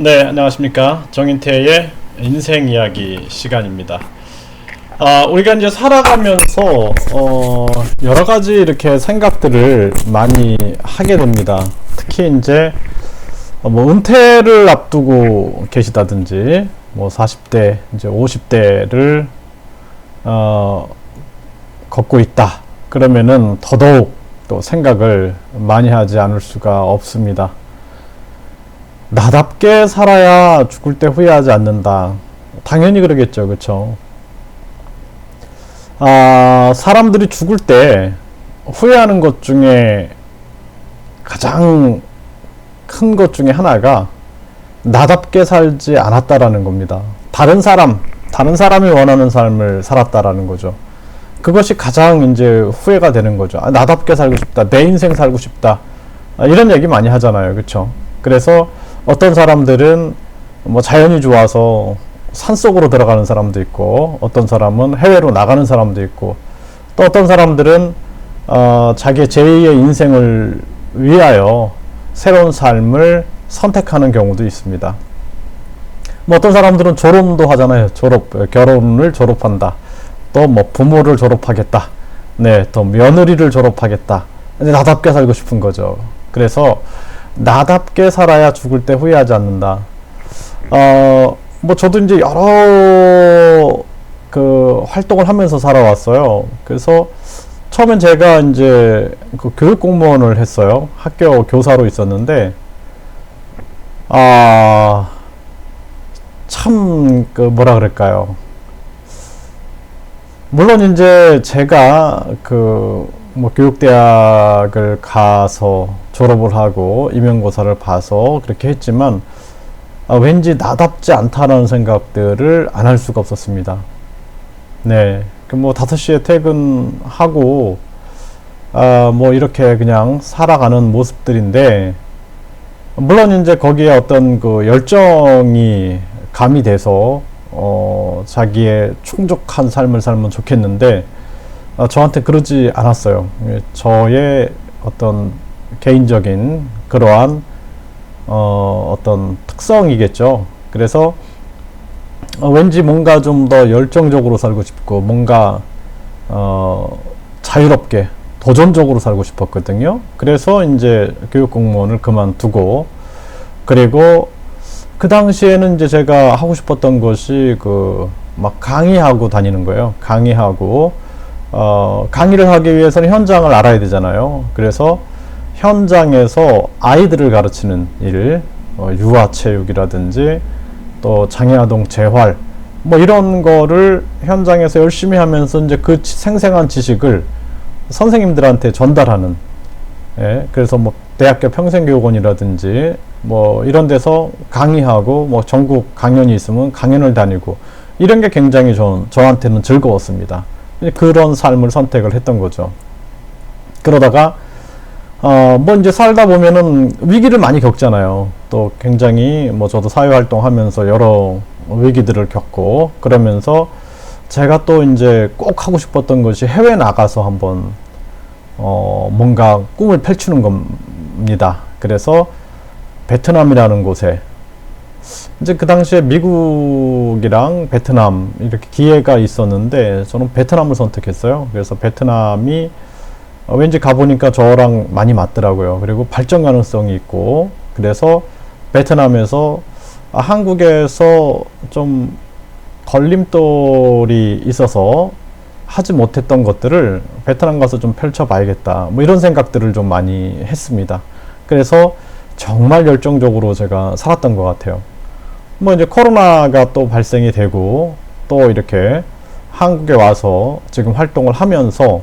네, 안녕하십니까. 정인태의 인생 이야기 시간입니다. 아, 우리가 이제 살아가면서, 어, 여러 가지 이렇게 생각들을 많이 하게 됩니다. 특히 이제, 어, 뭐, 은퇴를 앞두고 계시다든지, 뭐, 40대, 이제 50대를, 어, 걷고 있다. 그러면은 더더욱 또 생각을 많이 하지 않을 수가 없습니다. 나답게 살아야 죽을 때 후회하지 않는다. 당연히 그러겠죠. 그쵸? 아, 사람들이 죽을 때 후회하는 것 중에 가장 큰 것 중에 하나가 나답게 살지 않았다라는 겁니다. 다른 사람, 다른 사람이 원하는 삶을 살았다라는 거죠. 그것이 가장 이제 후회가 되는 거죠. 아, 나답게 살고 싶다. 내 인생 살고 싶다. 아, 이런 얘기 많이 하잖아요. 그쵸? 그래서 어떤 사람들은 뭐 자연이 좋아서 산 속으로 들어가는 사람도 있고 어떤 사람은 해외로 나가는 사람도 있고 또 어떤 사람들은 어, 자기의 제2의 인생을 위하여 새로운 삶을 선택하는 경우도 있습니다. 뭐 어떤 사람들은 졸업도 하잖아요. 졸업, 결혼을 졸업한다. 또 뭐 부모를 졸업하겠다. 네, 또 며느리를 졸업하겠다. 나답게 살고 싶은 거죠. 그래서 나답게 살아야 죽을 때 후회하지 않는다. 어, 뭐 저도 이제 여러 그 활동을 하면서 살아왔어요. 그래서 처음엔 제가 이제 그 교육 공무원을 했어요. 학교 교사로 있었는데, 아, 참, 그, 뭐라 그럴까요. 물론 이제 제가 그, 뭐 교육대학을 가서 졸업을 하고 임용고사를 봐서 그렇게 했지만 아, 왠지 나답지 않다라는 생각들을 안 할 수가 없었습니다. 네. 그뭐 5시에 퇴근하고 아, 뭐 이렇게 그냥 살아가는 모습들인데 물론 이제 거기에 어떤 그 열정이 가미돼서 어, 자기의 충족한 삶을 살면 좋겠는데 어, 저한테 그러지 않았어요. 예, 저의 어떤 개인적인 그러한 어, 어떤 특성이겠죠. 그래서 어, 왠지 뭔가 좀 더 열정적으로 살고 싶고 뭔가 어, 자유롭게 도전적으로 살고 싶었거든요. 그래서 이제 교육 공무원을 그만두고 그리고 그 당시에는 이제 제가 하고 싶었던 것이 그 막 강의하고 다니는 거예요. 강의하고 어, 강의를 하기 위해서는 현장을 알아야 되잖아요. 그래서 현장에서 아이들을 가르치는 일, 어, 유아체육이라든지 또 장애아동 재활, 뭐 이런 거를 현장에서 열심히 하면서 이제 그 생생한 지식을 선생님들한테 전달하는, 예, 그래서 뭐 대학교 평생교육원이라든지 뭐 이런 데서 강의하고 뭐 전국 강연이 있으면 강연을 다니고 이런 게 굉장히 저, 저한테는 즐거웠습니다. 그런 삶을 선택을 했던 거죠. 그러다가 어, 뭐 이제 살다 보면은 위기를 많이 겪잖아요. 또 굉장히 뭐 저도 사회 활동 하면서 여러 위기들을 겪고 그러면서 제가 또 이제 꼭 하고 싶었던 것이 해외 나가서 한번 어, 뭔가 꿈을 펼치는 겁니다. 그래서 베트남이라는 곳에 이제 그 당시에 미국이랑 베트남 이렇게 기회가 있었는데 저는 베트남을 선택했어요. 그래서 베트남이 어, 왠지 가보니까 저랑 많이 맞더라고요. 그리고 발전 가능성이 있고 그래서 베트남에서 아, 한국에서 좀 걸림돌이 있어서 하지 못했던 것들을 베트남 가서 좀 펼쳐봐야겠다. 뭐 이런 생각들을 좀 많이 했습니다. 그래서 정말 열정적으로 제가 살았던 것 같아요. 뭐 이제 코로나가 또 발생이 되고 또 이렇게 한국에 와서 지금 활동을 하면서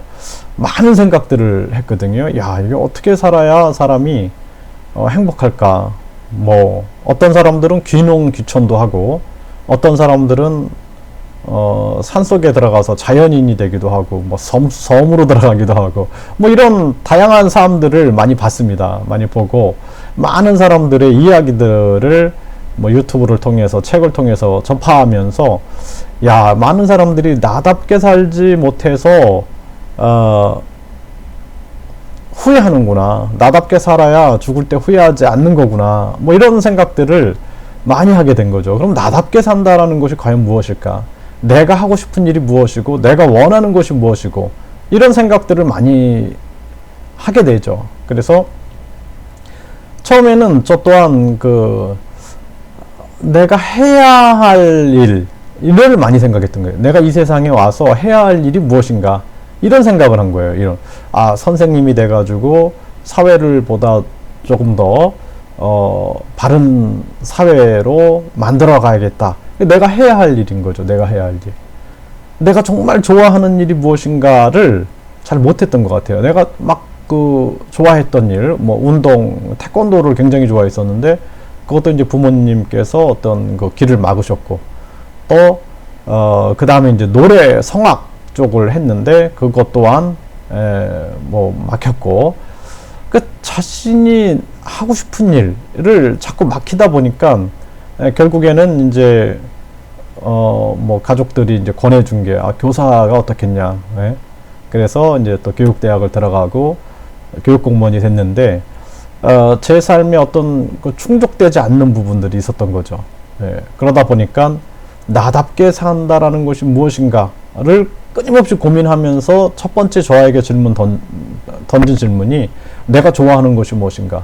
많은 생각들을 했거든요. 야, 이게 어떻게 살아야 사람이 어, 행복할까? 뭐 어떤 사람들은 귀농 귀촌도 하고 어떤 사람들은 어, 산속에 들어가서 자연인이 되기도 하고 뭐 섬, 섬으로 들어가기도 하고 뭐 이런 다양한 사람들을 많이 봤습니다. 많이 보고 많은 사람들의 이야기들을 뭐 유튜브를 통해서 책을 통해서 접하면서 야 많은 사람들이 나답게 살지 못해서 어, 후회하는구나 나답게 살아야 죽을 때 후회하지 않는 거구나 뭐 이런 생각들을 많이 하게 된 거죠. 그럼 나답게 산다라는 것이 과연 무엇일까? 내가 하고 싶은 일이 무엇이고, 내가 원하는 것이 무엇이고, 이런 생각들을 많이 하게 되죠. 그래서 처음에는 저 또한 그 내가 해야 할 일, 이를 많이 생각했던 거예요. 내가 이 세상에 와서 해야 할 일이 무엇인가? 이런 생각을 한 거예요. 이런, 아, 선생님이 돼가지고 사회를 보다 조금 더, 어, 바른 사회로 만들어 가야겠다. 내가 해야 할 일인 거죠. 내가 해야 할 일. 내가 정말 좋아하는 일이 무엇인가를 잘 못했던 것 같아요. 내가 막 그 좋아했던 일, 뭐 운동, 태권도를 굉장히 좋아했었는데 그것도 이제 부모님께서 어떤 그 길을 막으셨고 또 어, 그 다음에 이제 노래 성악 쪽을 했는데 그것 또한 에, 뭐 막혔고 그 자신이 하고 싶은 일을 자꾸 막히다 보니까 에, 결국에는 이제 어 뭐 가족들이 이제 권해준 게 아, 교사가 어떻겠냐 예? 그래서 이제 또 교육대학을 들어가고 교육 공무원이 됐는데 어, 제 삶에 어떤 그 충족되지 않는 부분들이 있었던 거죠. 예, 그러다 보니까 나답게 산다라는 것이 무엇인가를 끊임없이 고민하면서 첫 번째 저에게 질문 던, 던진 질문이 내가 좋아하는 것이 무엇인가?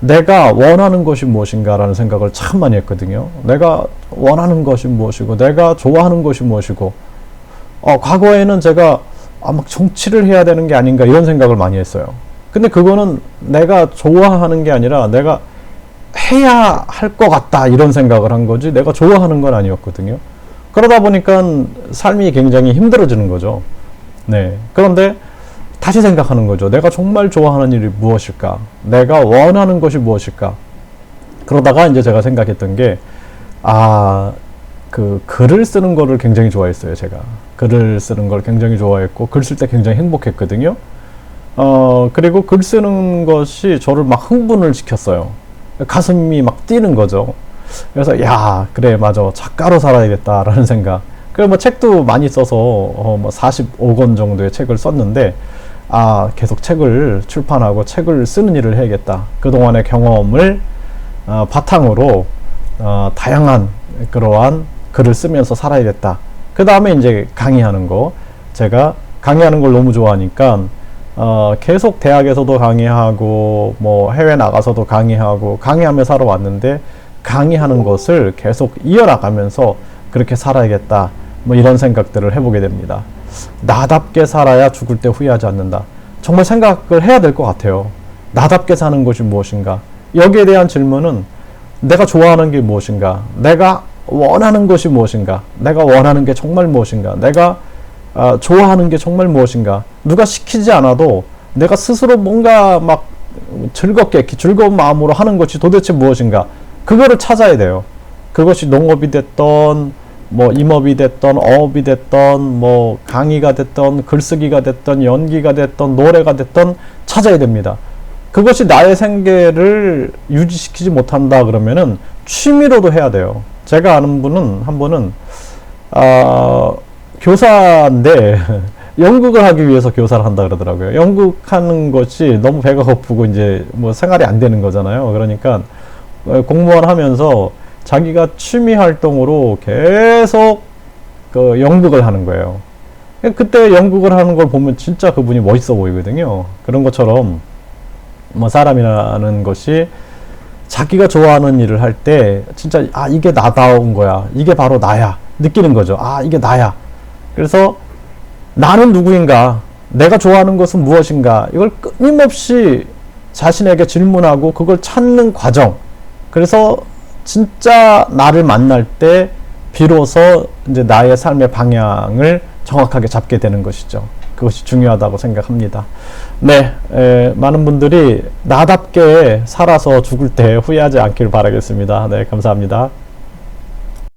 내가 원하는 것이 무엇인가라는 생각을 참 많이 했거든요. 내가 원하는 것이 무엇이고, 내가 좋아하는 것이 무엇이고, 어, 과거에는 제가 아, 막 정치를 해야 되는 게 아닌가 이런 생각을 많이 했어요. 근데 그거는 내가 좋아하는 게 아니라 내가 해야 할 것 같다 이런 생각을 한 거지 내가 좋아하는 건 아니었거든요. 그러다 보니까 삶이 굉장히 힘들어지는 거죠. 네. 그런데 다시 생각하는 거죠. 내가 정말 좋아하는 일이 무엇일까? 내가 원하는 것이 무엇일까? 그러다가 이제 제가 생각했던 게, 아, 그 글을 쓰는 거를 굉장히 좋아했어요, 제가. 글을 쓰는 걸 굉장히 좋아했고, 글 쓸 때 굉장히 행복했거든요. 어, 그리고 글 쓰는 것이 저를 막 흥분을 시켰어요. 가슴이 막 뛰는 거죠. 그래서, 야, 그래, 맞아. 작가로 살아야겠다라는 생각. 그래, 뭐 책도 많이 써서, 어, 뭐 45권 정도의 책을 썼는데, 아, 계속 책을 출판하고 책을 쓰는 일을 해야겠다. 그동안의 경험을 어, 바탕으로 어, 다양한 그러한 글을 쓰면서 살아야겠다. 그 다음에 이제 강의하는 거. 제가 강의하는 걸 너무 좋아하니까 어, 계속 대학에서도 강의하고 뭐 해외 나가서도 강의하고 강의하며 살아왔는데 강의하는 것을 계속 이어나가면서 그렇게 살아야겠다. 뭐 이런 생각들을 해보게 됩니다. 나답게 살아야 죽을 때 후회하지 않는다. 정말 생각을 해야 될 것 같아요. 나답게 사는 것이 무엇인가? 여기에 대한 질문은 내가 좋아하는 게 무엇인가? 내가 원하는 것이 무엇인가? 내가 원하는 게 정말 무엇인가? 내가 어, 좋아하는 게 정말 무엇인가? 누가 시키지 않아도 내가 스스로 뭔가 막 즐겁게 즐거운 마음으로 하는 것이 도대체 무엇인가? 그거를 찾아야 돼요. 그것이 농업이 됐던 뭐 임업이 됐던 어업이 됐던 뭐 강의가 됐던 글쓰기가 됐던 연기가 됐던 노래가 됐던 찾아야 됩니다. 그것이 나의 생계를 유지시키지 못한다 그러면은 취미로도 해야 돼요. 제가 아는 분은 한 분은 어, 교사인데 연극을 하기 위해서 교사를 한다 그러더라고요. 연극하는 것이 너무 배가 고프고 이제 뭐 생활이 안 되는 거잖아요. 그러니까 공무원 하면서 자기가 취미 활동으로 계속 그 연극을 하는 거예요. 그때 연극을 하는 걸 보면 진짜 그분이 멋있어 보이거든요. 그런 것처럼 뭐 사람이라는 것이 자기가 좋아하는 일을 할 때 진짜 아 이게 나다운 거야. 이게 바로 나야. 느끼는 거죠. 아 이게 나야. 그래서 나는 누구인가? 내가 좋아하는 것은 무엇인가? 이걸 끊임없이 자신에게 질문하고 그걸 찾는 과정. 그래서 진짜 나를 만날 때 비로소 이제 나의 삶의 방향을 정확하게 잡게 되는 것이죠. 그것이 중요하다고 생각합니다. 네, 에, 많은 분들이 나답게 살아서 죽을 때 후회하지 않기를 바라겠습니다. 네, 감사합니다.